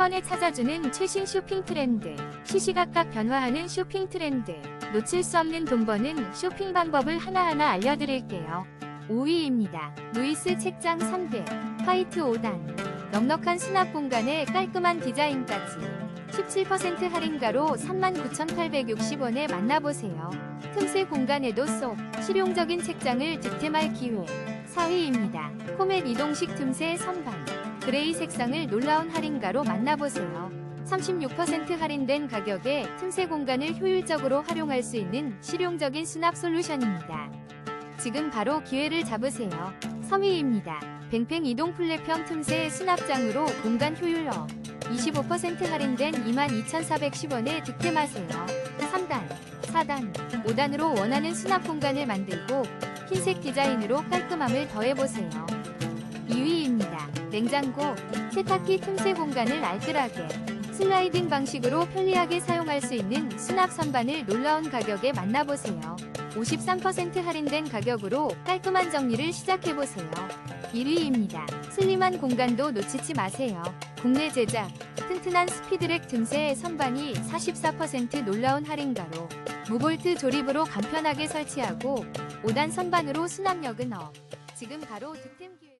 번에 찾아주는 최신 쇼핑 트렌드, 시시각각 변화하는 쇼핑 트렌드, 놓칠 수 없는 돈 버는 쇼핑 방법을 하나하나 알려드릴게요. 5위입니다. 루이스 책장 300, 화이트 5단, 넉넉한 수납 공간에 깔끔한 디자인까지 17% 할인가로 39,860원에 만나보세요. 틈새 공간에도 쏙 실용적인 책장을 득템할 기회. 4위입니다. 코멧 이동식 틈새 선반. 그레이 색상을 놀라운 할인가로 만나보세요. 36% 할인된 가격에 틈새 공간을 효율적으로 활용할 수 있는 실용적인 수납 솔루션입니다. 지금 바로 기회를 잡으세요. 3위입니다. 뱅팽 이동 플랫형 틈새 수납장으로 공간 효율업. 25% 할인된 22,410원에 득템하세요. 3단, 4단, 5단으로 원하는 수납 공간을 만들고 흰색 디자인으로 깔끔함을 더해보세요. 2위입니다. 냉장고, 세탁기 틈새 공간을 알뜰하게 슬라이딩 방식으로 편리하게 사용할 수 있는 수납 선반을 놀라운 가격에 만나보세요. 53% 할인된 가격으로 깔끔한 정리를 시작해보세요. 1위입니다. 슬림한 공간도 놓치지 마세요. 국내 제작, 튼튼한 스피드렉 틈새 선반이 44% 놀라운 할인가로 무볼트 조립으로 간편하게 설치하고 5단 선반으로 수납력은 업. 지금 바로 득템 기회.